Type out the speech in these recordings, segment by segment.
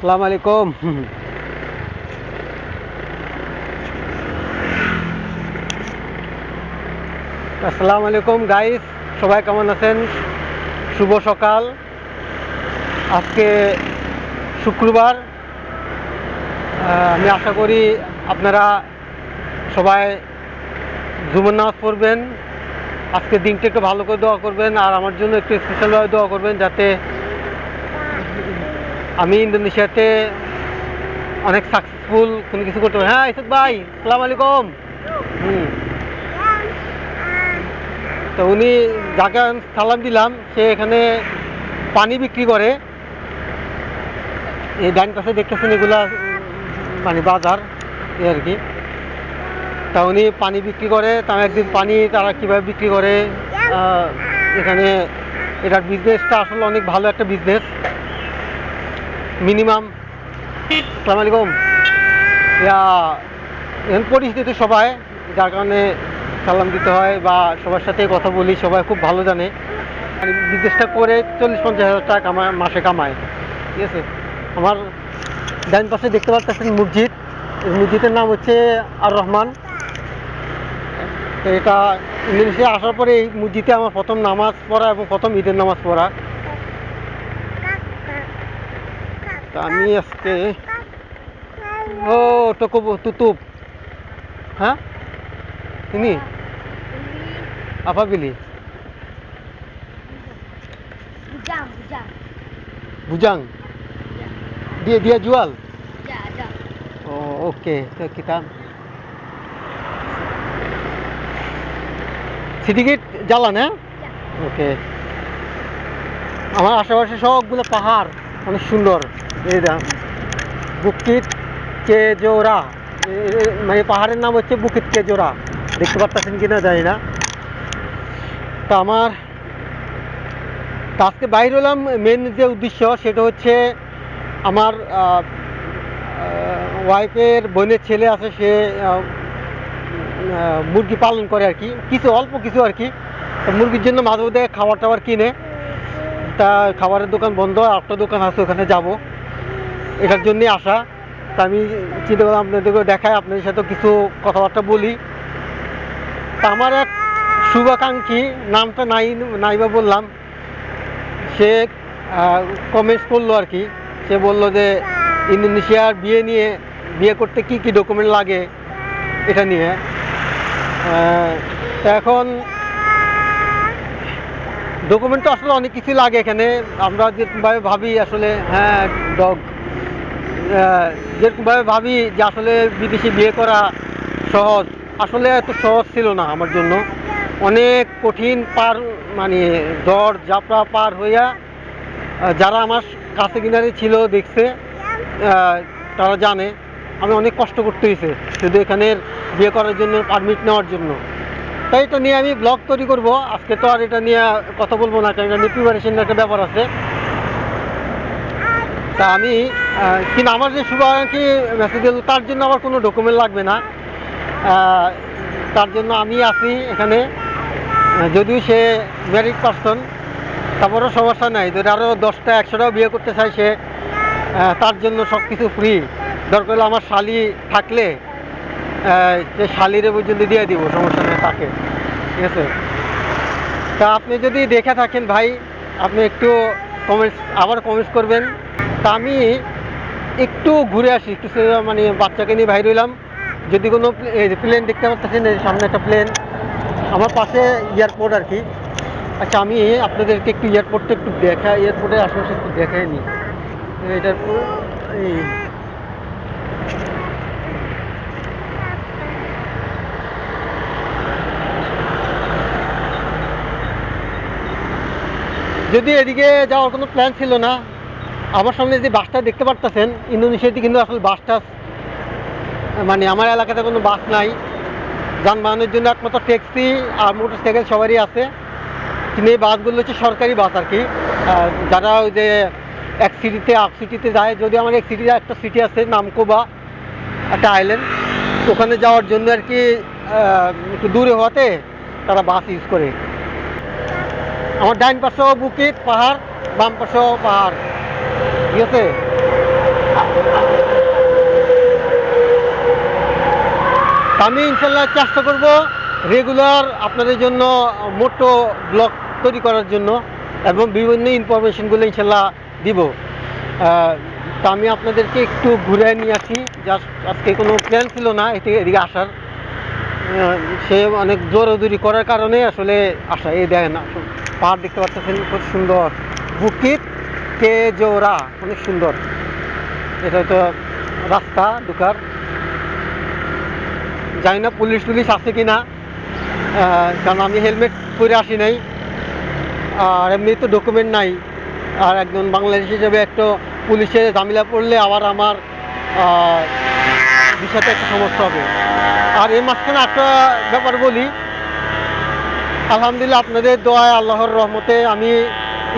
আসসালামু আলাইকুম। আসসালামু সবাই কেমন আছেন? শুভ সকাল। আজকে শুক্রবার। আমি আশা করি আপনারা সবাই জুমন নামাজ পড়বেন। আজকে দিনটা একটু ভালো করে দোয়া করবেন আর আমার জন্য একটু স্পেশালভাবে দোয়া করবেন যাতে আমি ইন্দোনেশিয়াতে অনেক সাকসেসফুল কোনো কিছু করতে হ্যাঁ ইসুক ভাই সালাম আলাইকুম। হুম। তো উনি যাকে সালাম দিলাম, সে এখানে পানি বিক্রি করে। এই ডান পাশে দেখতেছেন এগুলা মানে বাজার, এই আর কি। তা উনি পানি বিক্রি করে, তা একদিন পানি তারা কীভাবে বিক্রি করে এখানে এটার বিজনেসটা আসলে অনেক ভালো একটা বিজনেস মিনিমাম। সালাম ইয়া এখন পরিচিত সবাই, যার কারণে সালাম দিতে হয় বা সবার সাথে কথা বলি, সবাই খুব ভালো জানে। মানে বিজনেসটা করে চল্লিশ পঞ্চাশ হাজার টাকা আমার মাসে কামায়। ঠিক আছে? আমার ডান পাশে দেখতে পাচ্ছেন মসজিদ। মসজিদের নাম হচ্ছে আর রহমান। এটা ইন্দোনেশিয়া আসার পরে এই মসজিদে আমার প্রথম নামাজ পড়া এবং প্রথম ঈদের নামাজ পড়া। আমি আজকে ও টকো তুতুপ হ্যাঁ ini apa beli Bujang, bujang. bujang dia dia jual Ya, ada. oh oke Oke, kita sedikit jalan ya Ya. ওকে আমার আশেপাশে সবগুলো পাহাড় অনেক সুন্দর এই দেখ বুকিত কেজোরা মানে পাহাড়ের নাম হচ্ছে বুকিত কেজোরা দেখতে পাচ্ছেন কিনা জানি না। তা আমার আজকে বাইর হলাম মেন যে উদ্দেশ্য সেটা হচ্ছে আমার ওয়াইফের বোনের ছেলে আছে, সে মুরগি পালন করে আর কি। কিছু, অল্প কিছু আর কি। মুরগির জন্য মাঝে মধ্যে খাবার টাবার কিনে। তা খাবারের দোকান বন্ধ একটা দোকান আছে, ওখানে যাব। এটার জন্যই আসা। তা আমি চিন্তা করলাম আপনাদেরকে দেখাই, আপনাদের সাথে কিছু কথাবার্তা বলি। তা আমার এক শুভাকাঙ্ক্ষী, নামটা নাই, নাইবা বললাম। সে কমেন্টস করল আর কি। সে বলল যে, ইন্দোনেশিয়ার বিয়ে নিয়ে, বিয়ে করতে কি কি ডকুমেন্ট লাগে এটা নিয়ে। এখন ডকুমেন্ট তো আসলে অনেক কিছু লাগে এখানে। আমরা যেভাবে ভাবি, আসলে হ্যাঁ ডগ যেরকমভাবে ভাবি যে আসলে বিদেশে বিয়ে করা সহজ, আসলে এত সহজ ছিল না আমার জন্য। অনেক কঠিন পার মানে জ্বর জাপড়া পার হইয়া যারা আমার কাছে কিনারে ছিল দেখছে তারা জানে আমি অনেক কষ্ট করতে হয়েছে শুধু এখানের বিয়ে করার জন্য পারমিট নেওয়ার জন্য। তাই এটা নিয়ে আমি ব্লগ তৈরি করব। আজকে তো আর এটা নিয়ে কথা বলব না, কারণ এটা নিয়ে প্রিপারেশনের একটা ব্যাপার আছে। তা আমি কিন্তু আমার যে শুভাকাঙ্ক্ষী মেসেজ দিল, তার জন্য আমার কোনো ডকুমেন্ট লাগবে না। তার জন্য আমি আছি এখানে। যদিও সে ম্যারিড পার্সন তারপরেও সমস্যা নাই। যদি আরও দশটা, একশোটাও বিয়ে করতে চায় সে তার জন্য সব কিছু ফ্রি দরকার হলে আমার শালি থাকলে সে শালিরে পর্যন্ত দিয়ে দিব, সমস্যা নেই তাকে। ঠিক আছে? তা আপনি যদি দেখে থাকেন ভাই, আপনি একটু কমেন্টস আবার কমেন্টস করবেন। তা আমি একটু ঘুরে আসি, একটু মানে বাচ্চাকে নিয়ে বাইরে হইলাম। যদি কোনো প্লেন দেখতে পাচ্ছেন সামনে একটা প্লেন আমার পাশে এয়ারপোর্ট আর কি। আচ্ছা আমি আপনাদেরকে একটু এয়ারপোর্টটা একটু দেখা এয়ারপোর্টের আশেপাশে একটু দেখাই নি। এটার যদি এদিকে যাওয়ার কোনো প্ল্যান ছিল না আমার সামনে যে বাসটা দেখতে পারতেছেন, ইন্দোনেশিয়াতে কিন্তু আসলে বাসটা মানে আমার এলাকাতে কোনো বাস নাই। যানবাহনের জন্য একমাত্র ট্যাক্সি আর মোটর সাইকেল সবারই আছে। কিন্তু এই বাসগুলো হচ্ছে সরকারি বাস আর কি। যারা ওই যে এক সিটিতে, আপ সিটিতে যায়, যদি আমার এক সিটি একটা সিটি আছে, নামকোবা, একটা আইল্যান্ড ওখানে যাওয়ার জন্য আর কি একটু দূরে হওয়াতে তারা বাস ইউজ করে। আমার ডাইন পাশেও বুকিট পাহাড়, বাম পাশেও পাহাড়। আছে আমি ইনশাল্লাহ চেষ্টা করব রেগুলার আপনাদের জন্য মোটো ব্লগ তৈরি করার জন্য এবং বিভিন্ন ইনফরমেশনগুলো ইনশাল্লাহ দিব। তা আমি আপনাদেরকে একটু ঘুরে নিয়ে আসি। জাস্ট আজকে কোনো প্ল্যান ছিল না, এটি এদিকে আসার। সে অনেক জোরাজুরি করার কারণে আসলে আসা এই দেখেন না পাহাড় দেখতে পাচ্ছেন, খুব সুন্দর। বুকিত কে জোরা অনেক সুন্দর। এটা তো রাস্তা, ঢুকার। জানি না পুলিশ টুলিশ আছে কি না কারণ আমি হেলমেট পরে আসি নাই। আর এমনি তো ডকুমেন্ট নাই। আর একজন বাংলাদেশ হিসেবে একটু পুলিশে ঝামেলা পড়লে আবার আমার বিষয়টা একটা সমস্যা হবে। আর এই মাঝখানে একটা ব্যাপার বলি। আলহামদুলিল্লাহ আপনাদের দোয়ায় আল্লাহর রহমতে আমি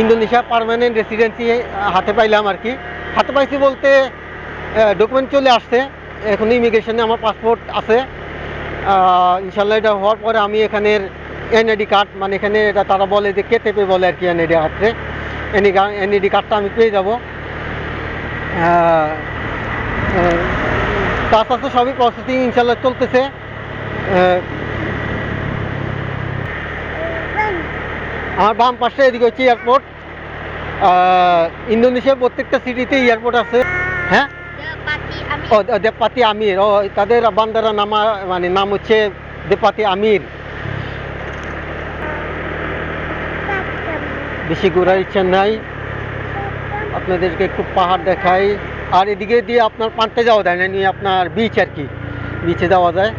ইন্দোনেশিয়া পার্মানেন্ট রেসিডেন্সি হাতে পাইলাম আর কি। হাতে পাইছি বলতে ডকুমেন্ট চলে আসছে। এখন ইমিগ্রেশনে আমার পাসপোর্ট আছে। ইনশাল্লাহ এটা হওয়ার পরে আমি এখানের এনআইডি কার্ড মানে এখানে এটা তারা বলে যে কেটেপে বলে আর কি এনআইডি কার্ডে এনআইডি কার্ডটা আমি পেয়ে যাব। তাছাড়া সবই প্রসেসিং ইনশাল্লাহ চলতেছে। আমার বাম পাশে এদিকে হচ্ছে এয়ারপোর্ট ইন্দোনেশিয়ার প্রত্যেকটা সিটিতে এয়ারপোর্ট আছে। হ্যাঁ? ও দেবপাতি আমির। ও তাদের বান্দারা নামা মানে নাম হচ্ছে দেবপাতি আমির। বেশি ঘোরার ইচ্ছা নাই। আপনাদেরকে একটু পাহাড় দেখাই। আর এদিকে দিয়ে আপনার পান্তে যাওয়া যায় না নিয়ে আপনার বিচ আর কি। বিচে যাওয়া যায়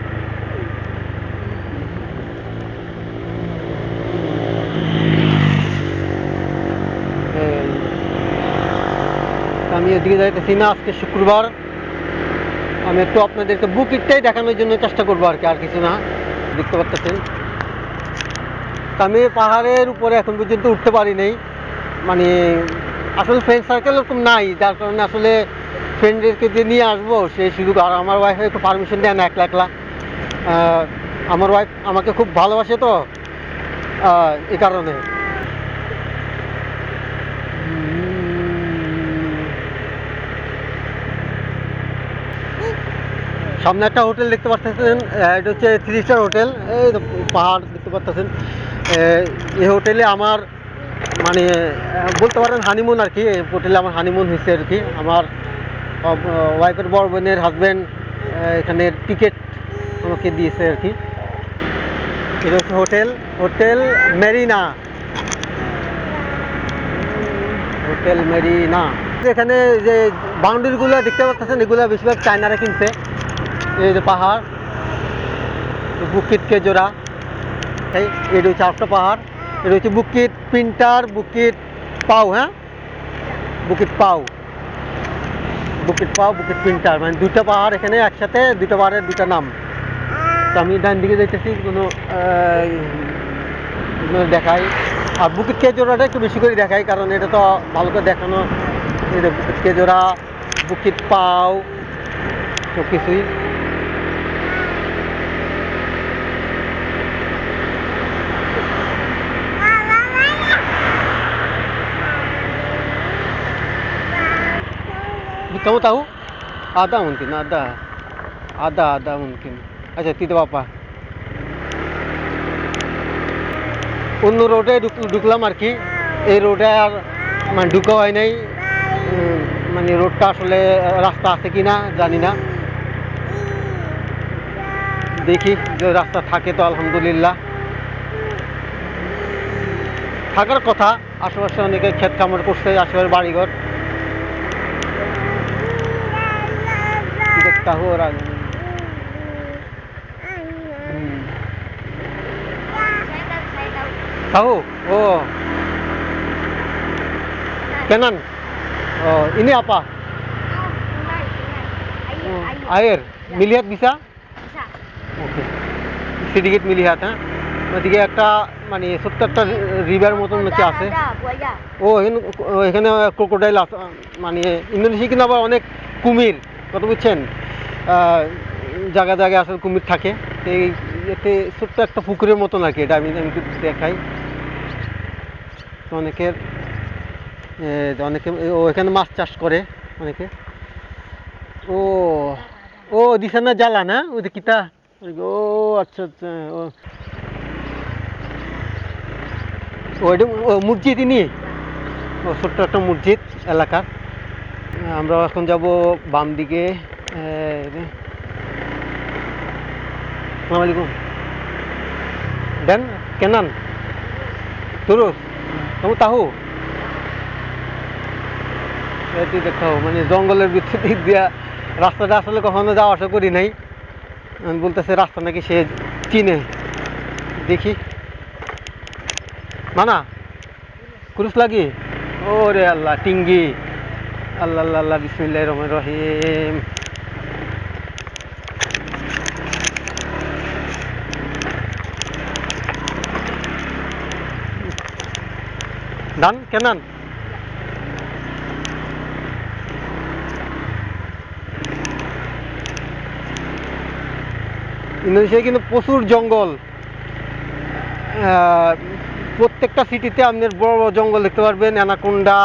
এই। আমি এদিকে যাইতেছি না, আজকে শুক্রবার। আমি একটু আপনাদেরকে বুকিংটাই দেখানোর জন্য চেষ্টা করব আর কি, আর কিছু না। দেখতে পাচ্ছেন? আমি পাহাড়ের উপরে এখন পর্যন্ত উঠতে পারি নাই। মানে আসলে ফ্রেন্ড সার্কেল এরকম নাই, যার কারণে আসলে ফ্রেন্ডদেরকে যে নিয়ে আসব সেই সুযোগ আর আমার ওয়াইফ একটু পারমিশন দেয় না, একলা একলা। আমার ওয়াইফ আমাকে খুব ভালোবাসে তো এই কারণে। সামনে একটা হোটেল দেখতে আহ, এটা হচ্ছে থ্রি স্টার হোটেল এই পাহাড় দেখতে পাচ্ছেন এই হোটেলে আমার মানে বলতে পারেন হানিমুন আর কি হোটেলে আমার হানিমুন হয়েছে আর কি। আমার ওয়াইফের বড় বোনের হাজব্যান্ড এখানে টিকিট আমাকে দিয়েছে আর কি। এটা হচ্ছে hotel hotel Marina. Hotel Marina. এখানে যে বাউন্ডারিগুলো দেখতে পাচ্ছেন এগুলো বেশিরভাগ চায়নারা কিনছে। এই যে পাহাড়, বুকিত কেজোরা এই এটা হচ্ছে আরেকটা পাহাড়। এটা হচ্ছে বুকিত পিন্টার, বুকিত পাও হ্যাঁ? বুকিত পাও। বুকিত পাও, বুকিত পিন্টার। মানে দুটো পাহাড় এখানে একসাথে দুটো পাহাড়ের দুটা নাম। তো আমি ডান দিকে যাইতেছি, কোনো দেখাই। আর বুকিত কেজোরাটা একটু বেশি করে দেখাই, কারণ এটা তো ভালো করে দেখানো। এই যে বুকিট কেজোরা বুকিট পাও সব কিছুই Kamu tahu? Ada mungkin, ada. Ada, ada mungkin. আচ্ছা তিতে বাপা অন্য রোডে ঢুকলাম আর কি এই রোডে আর মানে ঢুকা হয় নাই মানে রোডটা আসলে রাস্তা আছে কি না জানি না দেখি যে রাস্তা থাকে তো আলহামদুলিল্লাহ থাকার কথা আশেপাশে অনেকে ক্ষেত কামড় করছে আশেপাশে বাড়িঘর দেখতে হো ওরা Hmm. Saya tahu, saya tahu. Tahu? Oh, Kenan. Oh, ini apa? Itu sungai, sungai. Air, Oh, air. air. Melihat bisa? Bisa. ওকে সিডিকেট মিলিহাত হ্যাঁ ওদিকে একটা মানে ছোট্ট একটা রিভার মতন হচ্ছে আছে Ada, buaya. ও এখানে ও, এখানে ক্রোকোডাইল আছে মানে ইন্দোনেশিয়া কিন্তু আবার অনেক কুমির কত বুঝছেন আহ, জায়গা জায়গায় আসলে কুমির থাকে। এই এতে ছোট্ট একটা পুকুরের মতন আর কি, এটা আমি আমি দেখাই। অনেকের অনেকে, ও এখানে মাছ চাষ করে, অনেকে। ও ও দিছে না জ্বালা না? ওই কিতা? ও আচ্ছা আচ্ছা ও। মসজিদ নি ও, ছোট্ট একটা মসজিদ, এলাকার। আমরা এখন যাব বাম দিকে আসসালামু আলাইকুম দেন কেনান তুরুস kamu tahu? এটি দেখাও মানে জঙ্গলের ভিতর দিক দিয়া রাস্তাটা আসলে কখনো যাওয়া আসা করি নাই বলতেছে রাস্তা নাকি সে চিনে দেখি মানা ক্রুশ লাগি ওরে আল্লাহ টিঙ্গি আল্লাহ আল্লাহ বিসমিল্লাহ রহমান রহিম ডান কেনান ইন্দোনেশিয়ায় কিন্তু প্রচুর জঙ্গল। প্রত্যেকটা সিটিতে আপনি বড় বড় জঙ্গল দেখতে পারবেন, অ্যানাকোন্ডা।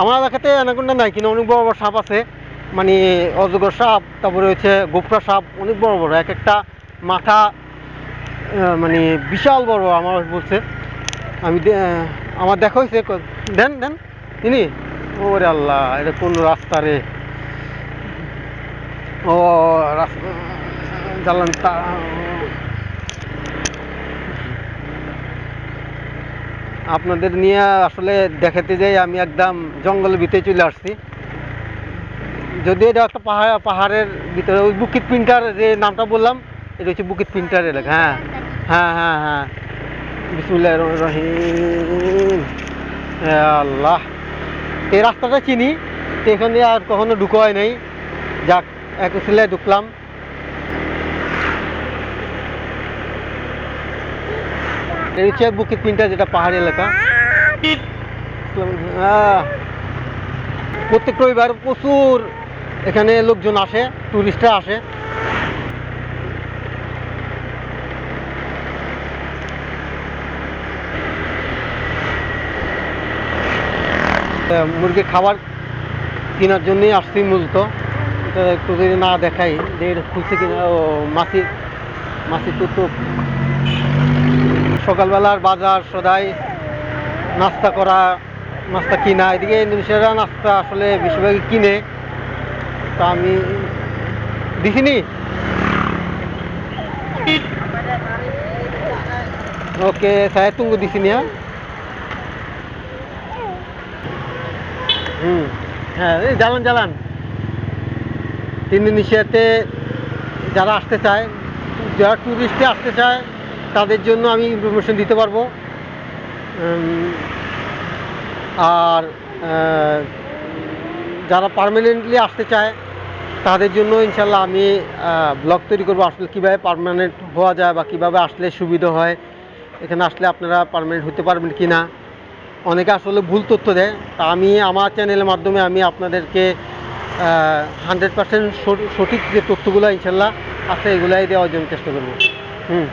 আমার এলাকাতে অ্যানাকোন্ডা নাই, কিন্তু অনেক বড় বড় সাপ আছে। মানে অজগর সাপ, তারপরে রয়েছে গোপরা সাপ, অনেক বড় বড়, এক একটা মাথা মানে বিশাল বড় বড় আমার বলছে। আমি আমার দেখা হয়েছে দেন দেন। ইনি? ওরে আল্লাহ, এটা কোন রাস্তা রে? ও রাস্তা তা, আপনাদের নিয়ে আসলে দেখাতে যাই, আমি একদম জঙ্গলের ভিতরে চলে আসছি। যদি এটা একটা পাহাড়, পাহাড়ের ভিতরে, ওই বুকিত প্রিন্টার যে নামটা বললাম, এটা হচ্ছে বুকিত প্রিন্টার এলাকা হ্যাঁ। হ্যাঁ হ্যাঁ হ্যাঁ। বিসমুল্লাহ রহিম। আল্লাহ। এই রাস্তাটা চিনি, এখানে আর কখনো ঢুকো হয় নাই। যাক, এক সিলায় ঢুকলাম। এই হচ্ছে বুকিত প্রিন্টার যেটা পাহাড়ি এলাকা। প্রত্যেক রবিবার প্রচুর এখানে লোকজন আসে টুরিস্টরা আসে। মুরগির খাবার কেনার জন্যই আসছি মূলত। একটু যদি না দেখাই যে খুলছে কিনা, ও মাসি মাসি তো সকালবেলার বাজার সদাই নাস্তা করা, নাস্তা কিনা, এদিকে ইন্দোনেশিয়ারা নাস্তা আসলে বেশিরভাগই কিনে। তা আমি দেখিনি। ওকে saya tunggu di sini হুম। হ্যাঁ এই জ্বালান জ্বালান। ইন্দোনেশিয়াতে যারা আসতে চায়, যারা ট্যুরিস্টে আসতে চায়, তাদের জন্য আমি ইনফরমেশন দিতে পারব। আর যারা পার্মানেন্টলি আসতে চায়, তাদের জন্য ইনশাল্লাহ আমি ব্লগ তৈরি করব। আসলে কীভাবে পারমানেন্ট হওয়া যায় বা কীভাবে আসলে সুবিধা হয়, এখানে আসলে আপনারা পারমানেন্ট হতে পারবেন কি না অনেকে আসলে ভুল তথ্য দেয়। তা আমি আমার চ্যানেলের মাধ্যমে আমি আপনাদেরকে হান্ড্রেড পার্সেন্ট সঠিক যে তথ্যগুলো ইনশাল্লাহ আছে, এগুলাই দেওয়ার জন্য চেষ্টা করব। হুম।